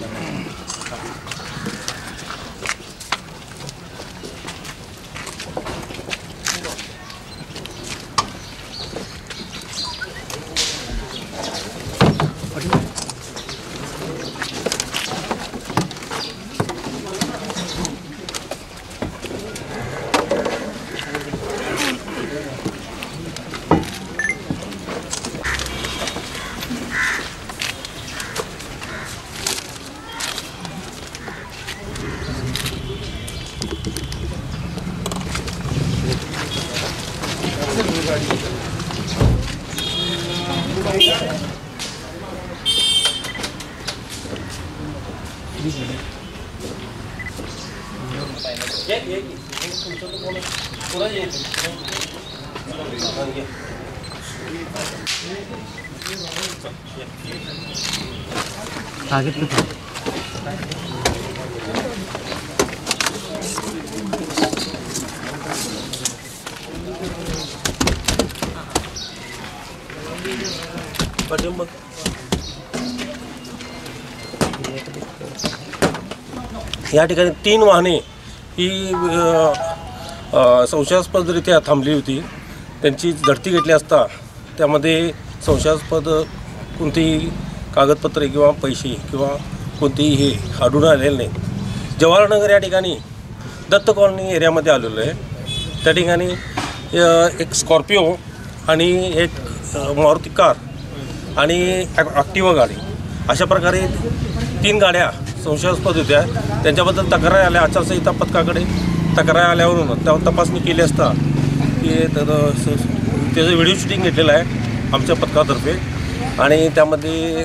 確かに。嗯好的嗯个 या ठिकाणी तीन वाहने ही संशयास्पदरित्या थांबली होती. त्यांची झडती घेतली असता त्यामध्ये संशयास्पद कोणतीही कागदपत्रे किंवा पैसे किंवा कोणतेही हे आढळून आलेले नाही जवाहरनगर या ठिकाणी दत्त कॉलनी एरियामध्ये आलेलो आहे. त्या ठिकाणी एक स्कॉर्पिओ आणि एक मारुती कार आणि ॲक्टिवा गाडी. अशा प्रकारे तीन गाड्या संशयास्पद होत्या. त्यांच्याबद्दल तक्रारी आल्या. आचारसंहिता पथकाकडे तक्रार आल्यावरून त्यावर तपासणी केली असता की त्याचं व्हिडिओ शूटिंग घेतलेलं आहे आमच्या पथकातर्फे. आणि त्यामध्ये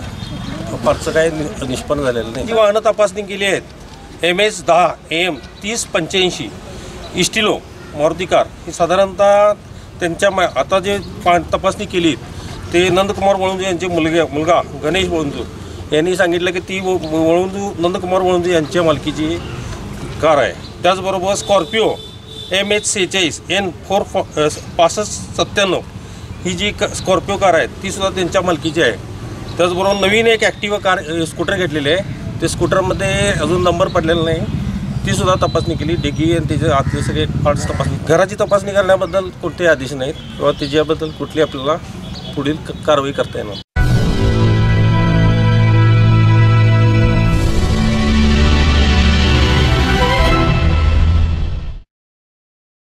फारसं काही नि- निष्पन्न झालेलं नाही. जी वाहनं तपासणी केली आहेत. एम एस दहा एम तीस पंच्याऐंशी इस्टिलो मारुती कार. ही साधारणतः त्यांच्या मा आता जे पा तपासणी केली ते नंदकुमार वळुंजे यांचे मुलगे मुलगा गणेश वळुंजू. यांनी सांगितलं की ती वळुंजू नंदकुमार वळुंजू यांच्या मालकीची कार आहे. त्याचबरोबर स्कॉर्पिओ एम एच सेहेचाळीस एन फोर फॉ पासष्ट सत्त्याण्णव ही जी क स्कॉर्पिओ कार आहे तीसुद्धा त्यांच्या मालकीची आहे. त्याचबरोबर नवीन एक ॲक्टिवा कार स्कूटर घेतलेली आहे. ते स्कूटरमध्ये अजून नंबर पडलेला नाही. ती सुद्धा तपासणी केली. डिगी आणि त्याचे आतले सगळे पार्ट्स तपासणी घराची तपासणी करण्याबद्दल कोणतेही आदेश नाहीत. किंवा त्याच्याबद्दल कुठली आपल्याला पुढील क- कारवाई करता येणार